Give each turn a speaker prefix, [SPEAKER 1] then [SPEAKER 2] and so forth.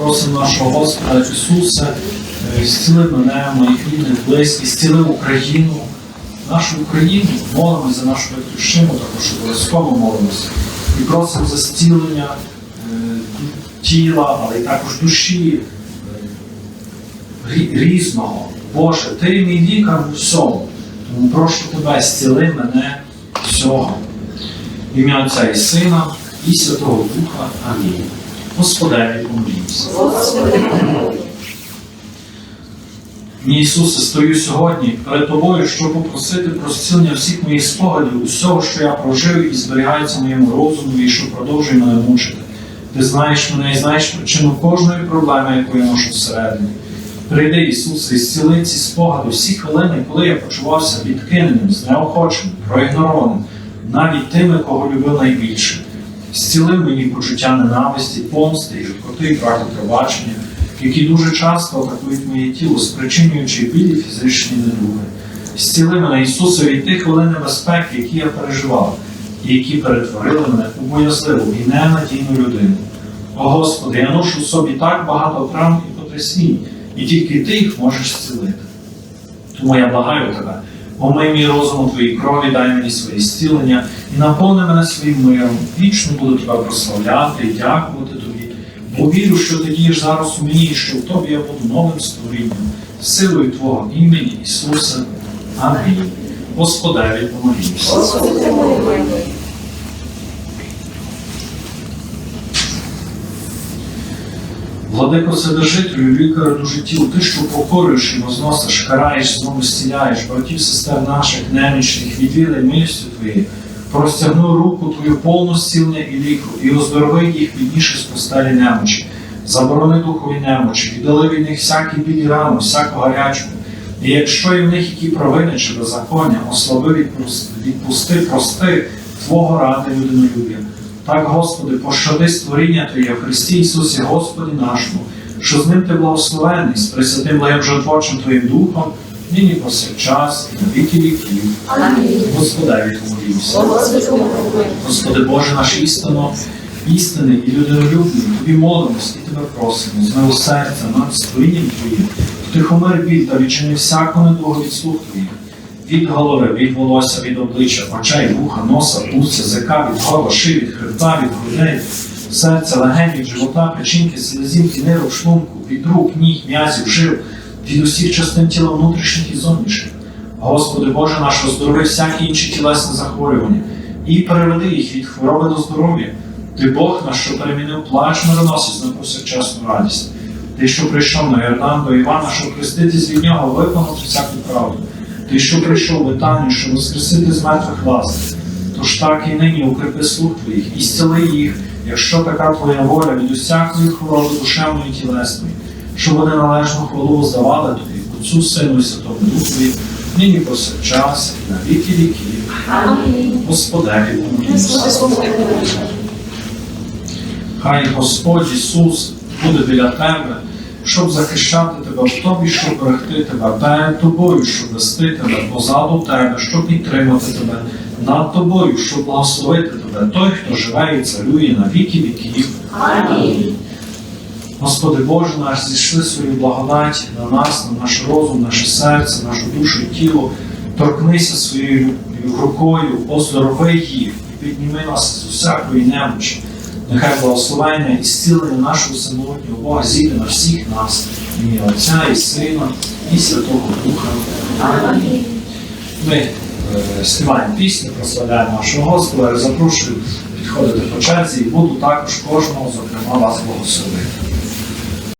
[SPEAKER 1] просимо нашого Господа Ісуса, е, зціли мене, моїх рідних, близьких, зціли Україну, нашу Україну, молимося за нашу батьківщину, також обов'язково молимося. І просимо за зцілення е, тіла, але й також душі е, різного. Боже, ти мій лікар у всьому. Тому прошу тебе, зціли мене всього. В ім'я Отця і Сина і Святого Духа. Амінь. Господеві помолімся. Мій Ісусе, стою сьогодні перед Тобою, щоб попросити про зцілення всіх моїх спогадів, усього, що я прожив і зберігається моєму розумі, і що продовжує мене мучити. Ти знаєш мене і знаєш причину кожної проблеми, яку я ношу всередині. Прийди, Ісусе, і зціли ці спогади всі хвилини, коли я почувався відкиненим, знеохоченим, проігнорованим, навіть тими, кого любив найбільше. Зціли мені почуття ненависті, помсти, гіркоти, брати пробачення, які дуже часто атакують моє тіло, спричинюючи білі фізичні недуги. Зціли мене, Ісусе, від тих хвилин небезпеки, які я переживав, і які перетворили мене у боязливу і ненадійну людину. О Господи, я ношу в собі так багато травм і потрясінь, і тільки Ти їх можеш зцілити. Тому я благаю тебе, омий мій розум у твоїй крові, дай мені своє зцілення і наповни мене своїм миром. Вічно буду тебе прославляти і дякувати тобі. Бо вірю, що ти дієш зараз у мені, що в тобі я буду новим створінням, силою Твого імені Ісуса. Амінь. Господеві помолімся. Владико Вседержителю, дуже тіл, ти, що покорюєш і возносиш, караєш, знову зціляєш, братів, сестер наших, немічних, відвідай милістю Твоєю, простягну руку Твою повну зцілення і ліку, і оздорови їх підніше з постелі немочі, заборони духові немочі, віддали від них всякі білі рани, всяку гарячку. І якщо є в них які провини чи беззаконня, ослаби відпусти, прости Твого ради людинолюб'я. Так, Господи, пощади створіння Твоє в Христі Ісусі, Господі нашому, що з ним ти благословений, з пресвятим благоджотворчим Твоїм Духом, нині повсякчас і на віки віків. Господеві помолімся. Господи Боже наш істинно, істинний і людинолюбний, Тобі молимось і Тебе просимо, з милосердя над створінням Твоїм, втихомир біль та відчини всяку недугу від слух Твоїх, від голови, від волосся, від обличчя, очей, вуха, носа, уст, язика, від горла, шиї, від хребта, від грудей, серця, легень, від живота, печінки, селезінки, нирок, шлунку, від рук, ніг, м'язів, жил, від усіх частин тіла внутрішніх і зовнішніх. Господи Боже наш, оздорови всякі інші тілесні захворювання і переведи їх від хвороби до здоров'я. Ти Бог наш, що перемінив плач мироносець на повсякчасну радість. Ти, що прийшов на Йордан до Івана, щоб хреститись від нього, виконати всяку правду. Ти, що прийшов в Витанію, щоб воскресити з мертвих власних. Тож так і нині укріпи слуг твоїх і зціли їх, якщо така твоя воля від усякої хвороби душевної і тілесної, щоб вони належну хвалу здавали тобі, Отцю Сину і Святому Духові, нині повсякчас і на віки віків. Господеві помолімся. Хай Господь Ісус буде біля тебе, щоб захищати тебе в тобі, щоб берегти тебе перед тобою, щоб вести тебе позаду тебе, щоб підтримати тебе над тобою, щоб благословити тебе, той, хто живе і царює на віки віків. Господи Боже наш, зійшли свою благодать на нас, на наш розум, наше серце, нашу душу і тіло. Торкнися своєю рукою, оздорови їх і підніми нас з усякої немочі. Нехай благословення і зцілення нашого самотнього Бога зійде на всіх нас, ім'я Отця і Сина, і Святого Духа. Амінь. Ми е, співаємо пісню, прославляємо нашого Господа. Запрошую підходити по черзі і буду також кожного, зокрема, вас благословити.